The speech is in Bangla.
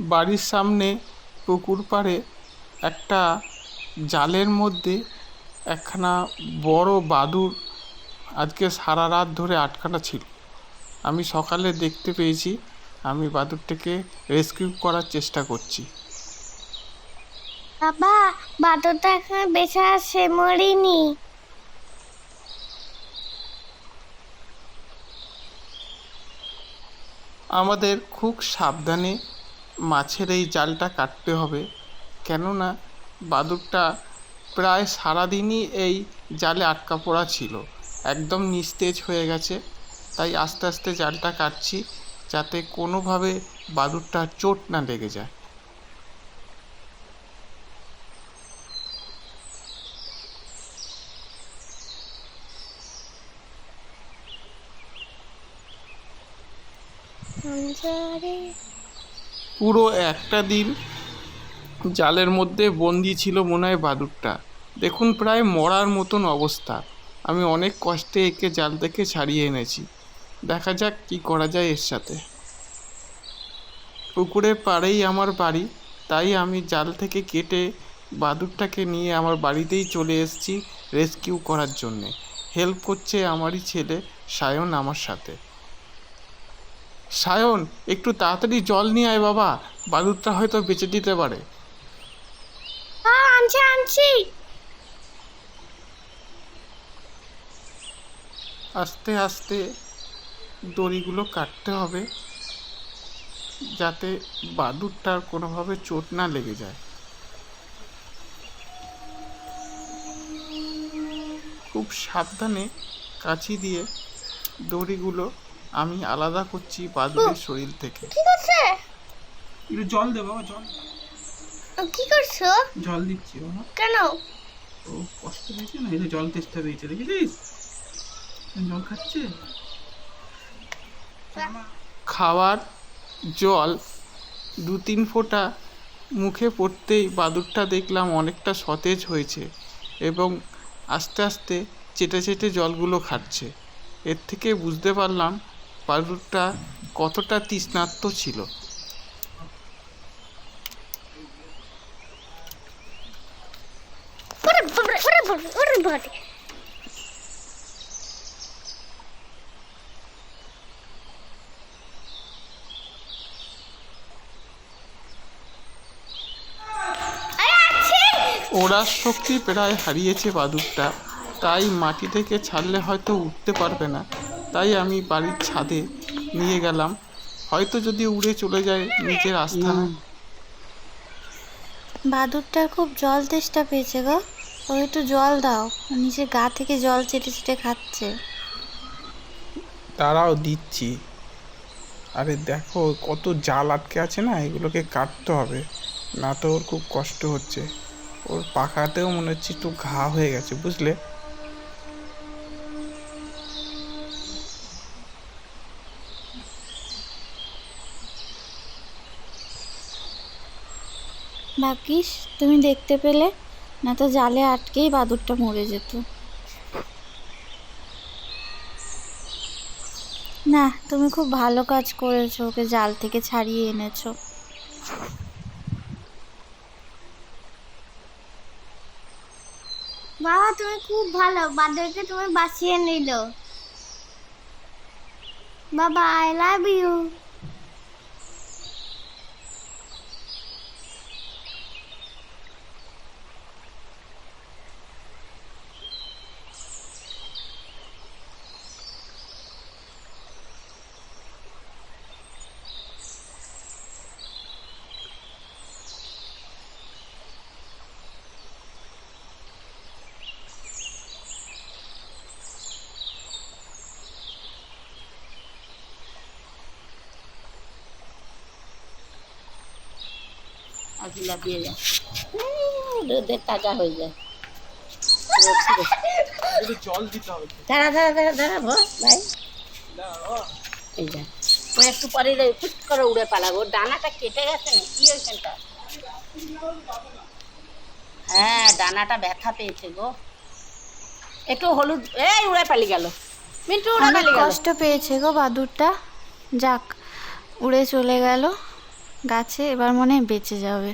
বাড়ির সামনে পুকুর পাড়ে একটা জালের মধ্যে একখানা বড় বাদুড় আজকে সারা রাত ধরে আটকানো ছিল। আমি সকালে দেখতে পেয়েছি আমি বাদুরটাকে রেস্কিউ করার চেষ্টা করছি। বাবা বাদুরটা এখানে বেঁচে আছে মরিনি। আমাদের খুব সাবধানে মাছের এই জালটা কাটতে হবে। কেননা বাদুড়টা প্রায় সারাদিনই এই জালে আটকা পড়া ছিল। একদম নিস্তেজ হয়ে গেছে। তাই আস্তে আস্তে জালটা কাটছি যাতে কোনোভাবে বাদুড়টা চোট না লেগে যায়। সঞ্জরে পুরো একটা দিন জালের মধ্যে বন্দি ছিল মনে হয় বাদুরটা। দেখুন প্রায় মরার মতন অবস্থা। আমি অনেক কষ্টে একে জাল থেকে ছাড়িয়ে এনেছি। দেখা যাক কি করা যায় এর সাথে। পুকুরের পাড়েই আমার বাড়ি। তাই আমি জাল থেকে কেটে বাদুরটাকে নিয়ে আমার বাড়িতেই চলে এসেছি রেস্কিউ করার জন্যে। হেল্প করছে আমারই ছেলে সায়ন আমার সাথে। সায়ন একটু তাড়াতাড়ি জল নিয়ে আয় বাবা। বাদুরটা হয়তো বেঁচে দিতে পারে। হ্যাঁ আনছি আনছি। আস্তে আস্তে দড়িগুলো কাটতে হবে যাতে বাদুরটার কোনোভাবে চোট না লেগে যায়। খুব সাবধানে কাঁচি দিয়ে দড়িগুলো আমি আলাদা করছি বাদুরের শরীর থেকে। কি করছে একটু জল দে বাবা জল। কি করছ? জল দিচ্ছি বাবা। কেন? ও কষ্ট পেয়েছে না? যে জল তেষ্টা পেয়েছে দেখেছিস? জল খাচ্ছে? খাওয়ার জল দু তিন ফোঁটা মুখে পড়তেই বাদুরটা দেখলাম অনেকটা সতেজ হয়েছে এবং আস্তে আস্তে চেটে চেটে জলগুলো খাচ্ছে। এর থেকে বুঝতে পারলাম বাদুরটা কতটা তৃষ্ণার্ত ছিল। ওড়ার শক্তি প্রায় হারিয়েছে বাদুরটা তাই মাটি থেকে ছাড়লে হয়তো উঠতে পারবে না তাই আমি বাড়ির ছাদে নিয়ে গেলাম। হয়তো যদি উড়ে চলে যায় নিজের আস্থানে বাদুরটার খুব জল তেষ্টা পেয়েছে গো। ও একটু জল দাও। নিজের গা থেকে জল চেটে চেটে খাচ্ছে। তারাও দিচ্ছি। আরে দেখো কত জাল আটকে আছে না এগুলোকে কাটতে হবে। না তো ওর খুব কষ্ট হচ্ছে। ওর পাখাতেও মনে হচ্ছে একটু ঘা হয়ে গেছে বুঝলে? ভাগ্যিস, তুমি দেখতে পেলে, না তো জালে আটকেই বাদুরটা মরে যেত। না, তুমি খুব ভালো কাজ করেছ, ওকে জাল থেকে ছাড়িয়ে এনেছো। বাবা, তুমি খুব ভালো, বাদরকে তুমি বাঁচিয়ে নিল। বাবা আই লাভ ইউ লাফিয়ে যায়। উম, রোদে তাজা হয়ে যায়। রোদ ছিঁড়ে। জল দিতে হবে দাঁড়া দাঁড়া দাঁড়া দাঁড়া ভাই। এই যা। ও একটু পরে ফুট করে উড়ে পালাবো। ডানাটা কেটে গেছে না কি ওইখানটা হ্যাঁ ডানাটা ব্যথা পেয়েছে গো। একটু হলুদ এই উড়ে পালিয়ে গেল। মিন্টু উড়ে পালিয়ে গেল। কষ্ট পেয়েছে গো বাদুরটা। যাক উড়ে চলে গেল। গাছে এবার মনে হয় বেঁচে যাবে।